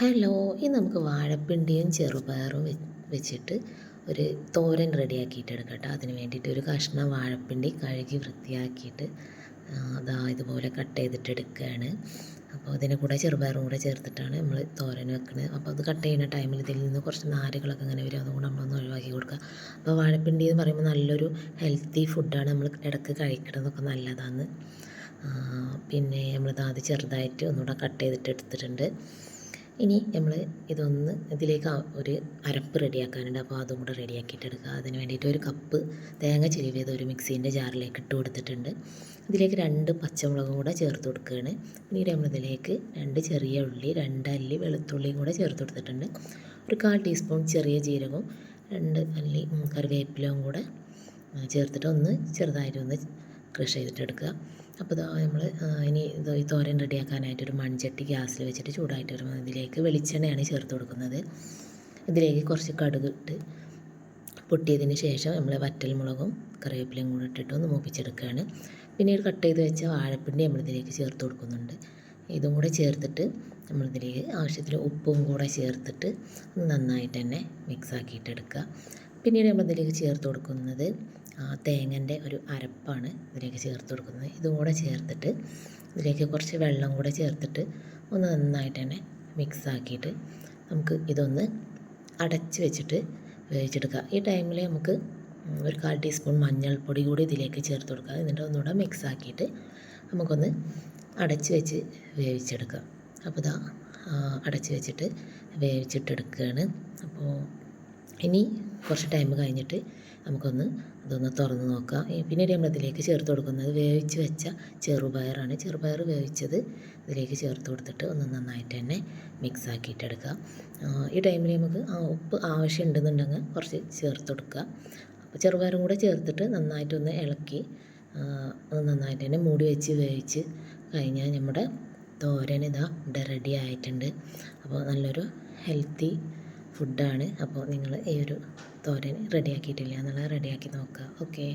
Hello ഇനി നമുക്ക് വാഴപ്പിണ്ടിയും ചെറുപയറും വെച്ചിട്ട് ഒരു തോരൻ റെഡിയാക്കിയിട്ട് എടുക്കാം കേട്ടോ. അതിന് വേണ്ടിയിട്ട് ഒരു കഷ്ണം വാഴപ്പിണ്ടി കഴുകി വൃത്തിയാക്കിയിട്ട് അതാ ഇതുപോലെ കട്ട് ചെയ്തിട്ട് എടുക്കുകയാണ്. അപ്പോൾ ഇതിന്റെ കൂടെ ചെറുപയറും കൂടെ ചേർത്തിട്ടാണ് നമ്മൾ തോരൻ വെക്കുന്നത് അപ്പോൾ അത് കട്ട് ചെയ്യുന്ന ടൈമിൽ ഇതിൽ നിന്ന് കുറച്ച് നാരുകളൊക്കെ ഇങ്ങനെ വരും. അതുകൊണ്ട് നമ്മളൊന്ന് ഒഴിവാക്കി കൊടുക്കുക. അപ്പോൾ വാഴപ്പിണ്ടി എന്ന് പറയുമ്പോൾ നല്ലൊരു ഹെൽത്തി ഫുഡാണ് നമ്മൾ ഇടയ്ക്ക് കഴിക്കുന്നതൊക്കെ നല്ലതാണ് പിന്നെ നമ്മൾ അത് ചെറുതായിട്ട് ഒന്നുകൂടെ കട്ട് ചെയ്തിട്ട് എടുത്തിട്ടുണ്ട്. ഇനി നമ്മൾ ഇതൊന്ന് ഇതിലേക്ക് ഒരു അരപ്പ് റെഡിയാക്കാനുണ്ട്. അപ്പോൾ അതും കൂടെ റെഡിയാക്കിയിട്ട് എടുക്കുക അതിന് വേണ്ടിയിട്ട് ഒരു കപ്പ് തേങ്ങ ചിരിവിയത് ഒരു മിക്സീന്റെ ജാറിലേക്ക് ഇട്ട് കൊടുത്തിട്ടുണ്ട്. ഇതിലേക്ക് രണ്ട് പച്ചമുളകും കൂടെ ചേർത്ത് കൊടുക്കുകയാണ്. പിന്നീട് നമ്മളിതിലേക്ക് രണ്ട് ചെറിയ ഉള്ളി രണ്ടല്ലി വെളുത്തുള്ളിയും കൂടെ ചേർത്ത് കൊടുത്തിട്ടുണ്ട്. ഒരു കാൽ ടീസ്പൂൺ ചെറിയ ജീരകവും രണ്ട് അല്ലി കറിവേപ്പിലയും കൂടെ ചേർത്തിട്ട് ഒന്ന് ചെറുതായിട്ട് ഒന്ന് ക്രഷ് ചെയ്തിട്ട് എടുക്കുക അപ്പോൾ ഇതാ നമ്മൾ ഇനി ഇത് ഈ തോരൻ റെഡിയാക്കാനായിട്ട് ഒരു മൺചട്ടി ഗ്യാസിൽ വെച്ചിട്ട് ചൂടായിട്ട് വരുമ്പോൾ ഇതിലേക്ക് വെളിച്ചെണ്ണയാണ് ചേർത്ത് കൊടുക്കുന്നത്. ഇതിലേക്ക് കുറച്ച് കടുക് ഇട്ട് പൊട്ടിയതിന് ശേഷം നമ്മൾ വറ്റൽമുളകും കറിവേപ്പിലയും കൂടെ ഇട്ടിട്ട് ഒന്ന് മൂപ്പിച്ചെടുക്കുകയാണ്. പിന്നീട് കട്ട് ചെയ്ത് വെച്ച വാഴപ്പിണ്ടി നമ്മളിതിലേക്ക് ചേർത്ത് കൊടുക്കുന്നുണ്ട്. ഇതും കൂടെ ചേർത്തിട്ട് നമ്മളിതിലേക്ക് ആവശ്യത്തിന് ഉപ്പും കൂടെ ചേർത്തിട്ട് നന്നായിട്ട് തന്നെ മിക്സ് ആക്കിയിട്ട് എടുക്കുക പിന്നീട് നമ്മൾ ഇതിലേക്ക് ചേർത്ത് കൊടുക്കുന്നത് ആ തേങ്ങന്റെ ഒരു അരപ്പാണ് ഇതിലേക്ക് ചേർത്ത് കൊടുക്കുന്നത്. ഇതും കൂടെ ചേർത്തിട്ട് ഇതിലേക്ക് കുറച്ച് വെള്ളം കൂടെ ചേർത്തിട്ട് ഒന്ന് നന്നായിട്ട് തന്നെ മിക്സ് ആക്കിയിട്ട് നമുക്ക് ഇതൊന്ന് അടച്ച് വെച്ചിട്ട് വേവിച്ചെടുക്കുക. ഈ ടൈമിൽ നമുക്ക് ഒരു കാൽ ടീസ്പൂൺ മഞ്ഞൾപ്പൊടി കൂടി ഇതിലേക്ക് ചേർത്ത് കൊടുക്കുക. എന്നിട്ട് ഒന്നുകൂടെ മിക്സ് ആക്കിയിട്ട് നമുക്കൊന്ന് അടച്ച് വെച്ച് വേവിച്ചെടുക്കാം. അപ്പോൾ ഇതാ അടച്ച് വെച്ചിട്ട് വേവിച്ചിട്ടെടുക്കുകയാണ്. അപ്പോൾ ഇനി കുറച്ച് ടൈം കഴിഞ്ഞിട്ട് നമുക്കൊന്ന് അതൊന്ന് തുറന്ന് നോക്കാം. പിന്നീട് നമ്മളതിലേക്ക് ചേർത്ത് കൊടുക്കുന്നത് വേവിച്ച് വെച്ച ചെറുപയറാണ്. ചെറുപയർ വേവിച്ചത് ഇതിലേക്ക് ചേർത്ത് കൊടുത്തിട്ട് ഒന്ന് നന്നായിട്ട് തന്നെ മിക്സ് ആക്കിയിട്ട് എടുക്കുക ഈ ടൈമിൽ നമുക്ക് ആ ഉപ്പ് ആവശ്യമുണ്ടെന്നുണ്ടെങ്കിൽ കുറച്ച് ചേർത്ത് കൊടുക്കുക അപ്പോൾ ചെറുപയറും കൂടെ ചേർത്തിട്ട് നന്നായിട്ടൊന്ന് ഇളക്കി ഒന്ന് നന്നായിട്ട് തന്നെ മൂടി വെച്ച് വേവിച്ച് കഴിഞ്ഞാൽ നമ്മുടെ തോരൻ ഇതാ ഇവിടെ റെഡി ആയിട്ടുണ്ട്. അപ്പോൾ നല്ലൊരു ഹെൽത്തി ഫുഡാണ് അപ്പോൾ നിങ്ങൾ ഈ ഒരു തോരൻ റെഡിയാക്കിയിട്ടില്ല എന്നുള്ളത് റെഡിയാക്കി നോക്കുക. ഓക്കേ